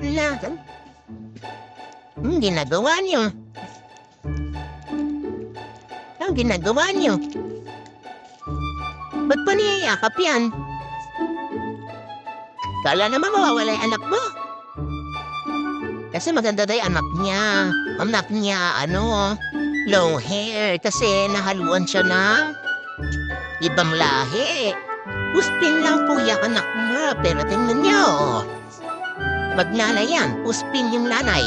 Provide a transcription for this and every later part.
Wala. Ang ginagawa niyo? Ang ginagawa niyo? Ba't pa niyayakap yan? Kala naman mawawala yung anak mo. Kasi maganda daw anak niya. Anak niya, ano, long hair. Kasi nahaluan siya ng ibang lahi. Puspin lang po yung anak niya. Pero tingnan niyo. Magnanay yan. Puspin yung lanay.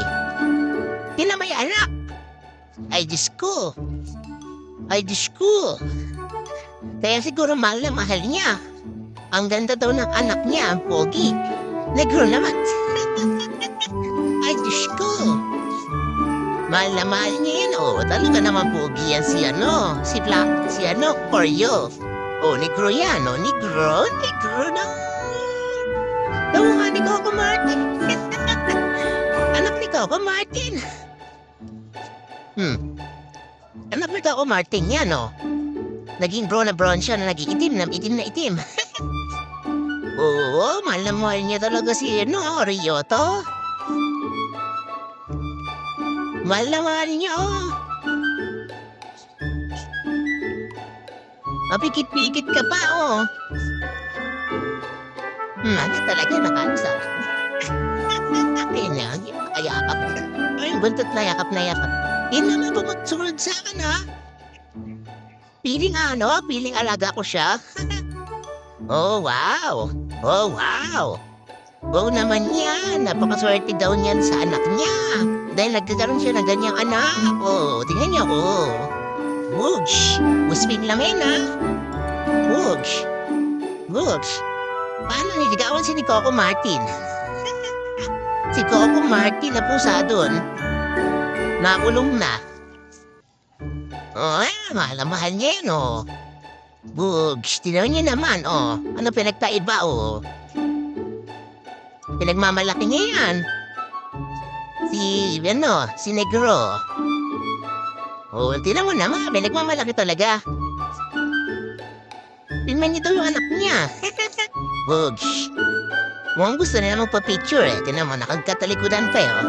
Tingnan mo yung anak. Ay, Diyos ko. Ay, Diyos ko. Kaya siguro mahal na mahal niya. Ang ganda daw ng anak niya, ang pogi. Negro naman. Ay, Diyos ko. Mahal na mahal niya yan, oh. Talaga naman pogi yan si ano. Si Black, si ano, Oreo. Oh, negro yan, oh. Negro, negro na. Tawa nga ni Coco Martin. Anak ni Coco Martin. Hmm. Anak ni Coco Martin yan, oh. Naging brown na brown siya na naging itim na itim na itim. Oo, mahal na mahal niya talaga si ano, Oreo to. Mahal na mahal niya, oh. Mapikit-pikit ka pa, oh. Ano talaga nakalusa. Ayun lang, yung kayakap. Ay, buntot na yakap na yakap. Yun naman bumagsunod sa akin, ha? Piling ano, piling alaga ko siya. oh, wow. Oh, wow. Oo naman yan. Napakaswerte daw niyan sa anak niya. Dahil nagkakaroon siya ng ganyang anak. Oh, tingnan niyo, oh. Woosh. Lang yan, ha? Woosh. Woosh. Paano niligawan si ni Coco Martin? si Coco Martin na pusa doon. Nakulong na. Oh, eh, mahal niya yan, oh. Bugs, tinaw niya naman, oh. Ano pinagkaiba, oh. Pinagmamalaki niya yan. Si, ano, si Negro. Oh, tinan mo naman, pinagmamalaki talaga. Niyo daw yung anak niya. Bugs. Mukhang gusto nila magpa-picture, eh. Tinan mo, nakagkatalikudan pa, eh, oh.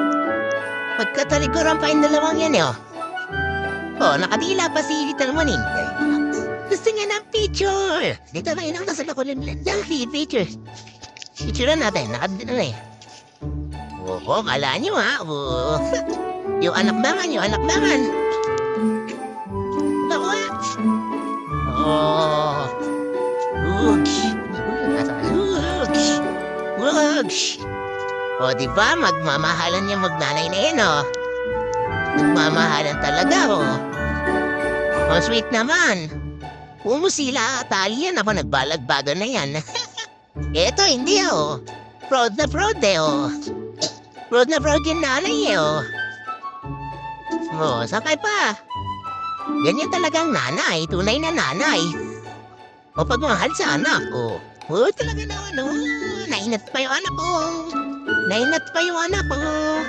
Pagkatalikuran pa yung dalawang yan, eh, oh. Oh, nakadila pa si Little Maning. Gusto niya ng picture. Dito na yun ang nasa ako ng ng picture. Picture na natin. Nakadila na eh. Oo, kala niyo ha. Oo. Yung anak naman, yung anak naman. Naku ha. Oh. Ugs. Ugs. Ugs. O, di ba? Magmamahalan niya magnanay na yan, oh. Nagmamahalan talaga, oh. Oh, sweet naman. Umusila, tali yan ako nagbalagbaga na yan. Eto, hindi, oh. Proud na proud, eh, oh. Proud na proud yung nanay, eh, oh. Oh, sakay pa. Ganyan talagang nanay, tunay na nanay. O pagmahal sa anak, oh. Oh, talaga naman, oh. Nainat pa yung anak, oh. Nainat pa yung anak, oh.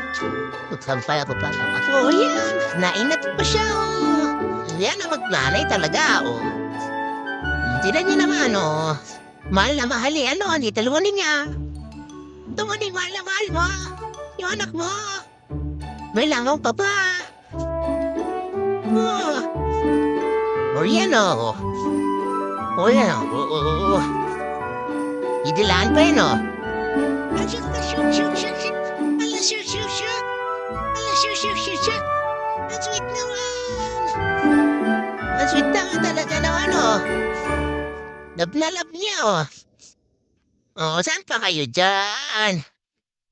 Sampay ako pa. Oh, yan. Nainat pa siya, oh. Yan ang magnanay talaga, oh. Tinan niya naman, oh. Mahal na mahal eh, ano, hindi talunin niya. Tumunin, mahal na mahal mo. Yung anak mo. May langaw pa ba? Oh. Oh, yan, oh. Oh, yan, oh. Oh, oh, oh. Idilaan pa yun, oh. Shoot, shoot, shoot, shoot, shoot. Ala, shoot, shoot, shoot. Ala, shoot, shoot, shoot, shoot. Oh. Love oh. Oh, saan pa kayo dyan?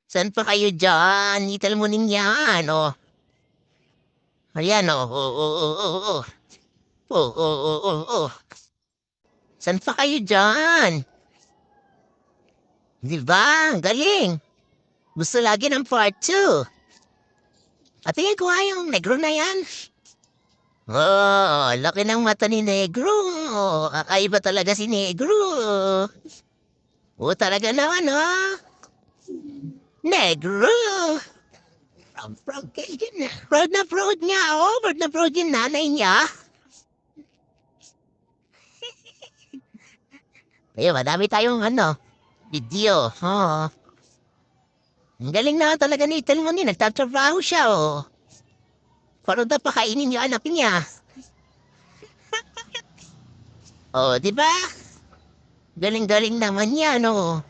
Saan pa kayo dyan? Ital mo ning yan, oh. Ayan, oh, oh, oh, oh, oh, oh. Oh, oh, oh, oh, oh. Saan pa kayo dyan? Di ba? Ang Galing. Gusto lagi ng part 2. At tingin ko yung negro na yan. Oh, laki ng mata ni negro. Oh, kakaiba talaga si negro. Oh, talaga naman, oh. Negro. Kay- kay- proud na proud niya, oh. Proud na proud yung nanay niya. Kaya madami tayong ano, video. Oh. Ang galing na talaga ni Telmo ni. Nagtatrabaho siya, oh. Parang daw pakainin yung anak niya. oh, di ba? Galing-galing naman niya, no?